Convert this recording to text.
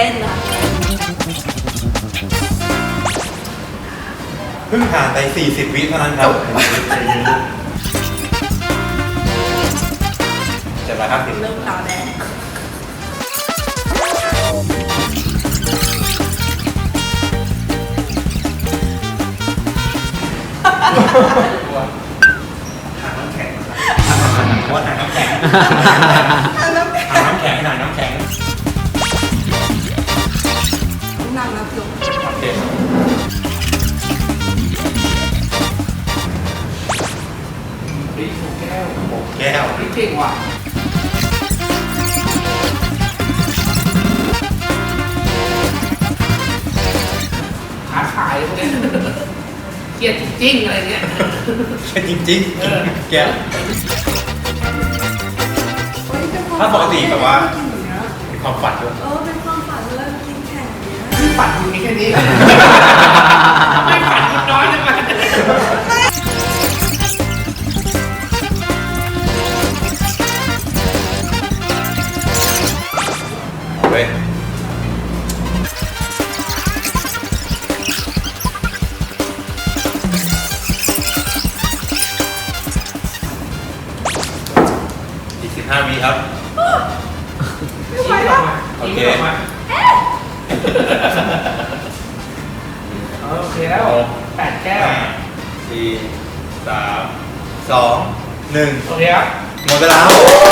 ต้นค่ะเพิ่งผ่านไป 40 วิเท่านั้นครับจ็ดร้อยติบเริ่มตาวแดงถังน้ำแข็งว่าถังน้ำแข็ง นั่งนับยกโอเคเฮ้ยโชว์แก้วหกแก้วเฮ้ยเก่งว่ะค้าขายพวกเนี้ยเครียดจริงๆอะไรเงี้ยแค่จริงเออๆแก้วถ้าปกติแบบว่ามีความฝันด้วยเออเป็น มีแค่นี้ ไม่ฝันน้อยจังเลยเว้ยอีก15วิครับ ไม่ไหวแล้วโอเค โอเคแล้วแปดแก้วห้าสี่สามสองหนึ่งโอเคครับ หมดเวลาครับ